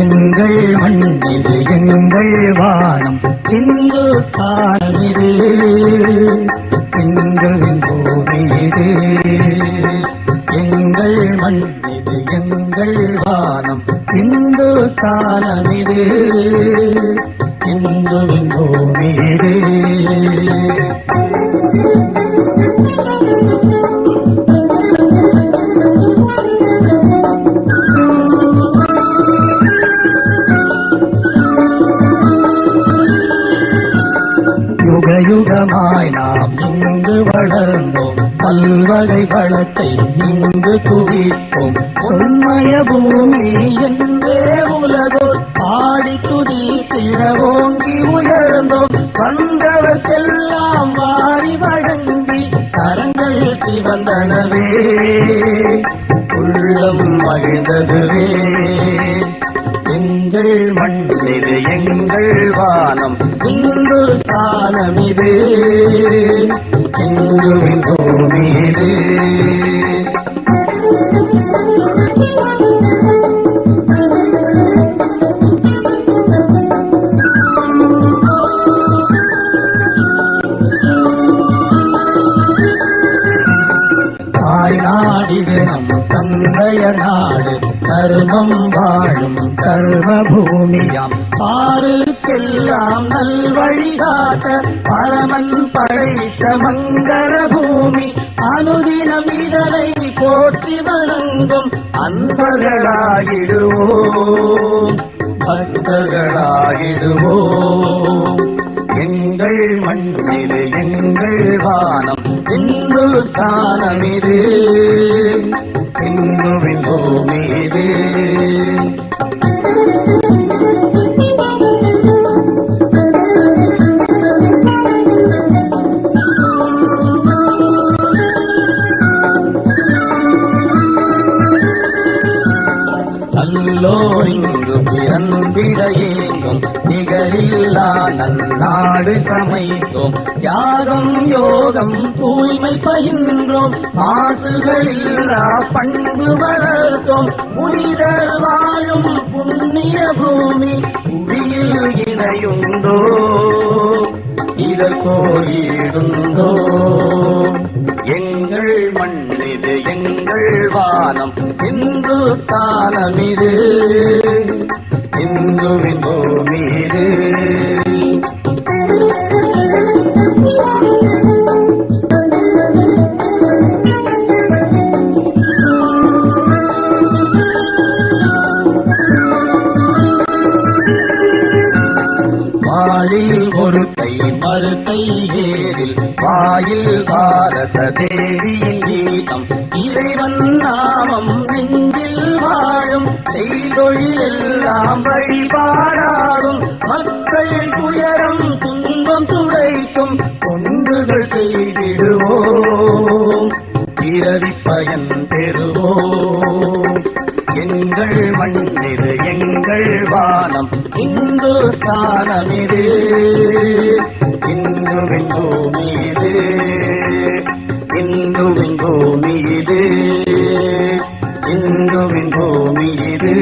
எங்கள் மண்ணில் எங்கள் வானம் இந்துஸ்தானம் இது எங்களின் பூமி இது. எங்கள் மண்ணில் எங்கள் வானம் இந்துஸ்தானம் இது இந்துவின் பூமி இது. யுக யுகமாய் நாம் இங்கு வளர்ந்தோம். பல்வகை வளத்தை இங்கு குவிப்போம். உண்மைய பூமி என்றே உலகோ பாடி துதி திறவோங்கி உயர்ந்தோம். வந்தவர்க்கெல்லாம் வாரி வழங்கி கரங்கள் சிவந்தனவே உள்ளம் மகிழ்ந்ததுவே. எங்கள் மண்ணிது எங்கள் வானம் இந்து தானமிது இந்துவின் பூமி இது நம் நாடு கருமம் வாழும் கர்ம பூமியாம் பாருக்கெல்லாம் நல்வழிகாட்ட பரமன் படைத்த மங்கள பூமி அனுதினம் இதனை போற்றி வணங்கும் அன்பர்களாகிடுவோம் பக்தர்களாகிடுவோம் எங்கள் எங்கள் வானம் இந்து ஸ்தானம் இது. பூமியிலே நல்லோ இது நல்லோர் இங்கு பிறந்திட ஏங்கும் நிகரில்லா நன்னாடு சமைத்தோம். யாகம் யோகம் தூய்மை பயின்றோம். மாசுகளில்லா பண்பு வளர்த்தோம். புனிதர் வாழும் புண்ணிய பூமி புவியில் இணையுண்டோ? இதற்கோயிடுந்தோ எங்கள் மண்ணிது எங்கள் வானம் இந்து தானமிது இந்துவின் பூமி மறுத்தை ஏறில் வாயில் பாரத தேவியின் கீதம் இறைவன் நாமம் நெஞ்சில் வாழும் செய்தொழிலெல்லாம் வழிபாடாடும் மக்கள் துயரம் துன்பம் துடைக்கும் தொண்டுகள் செய்திடுவோம். பிறவி பயன் பெறுவோம். எங்கள் மண்ணிது எங்கள் வானம் இன்னுமெங்கோம் மீது இன்னுமெங்கோம் மீது இன்னுமெங்கோம் மீது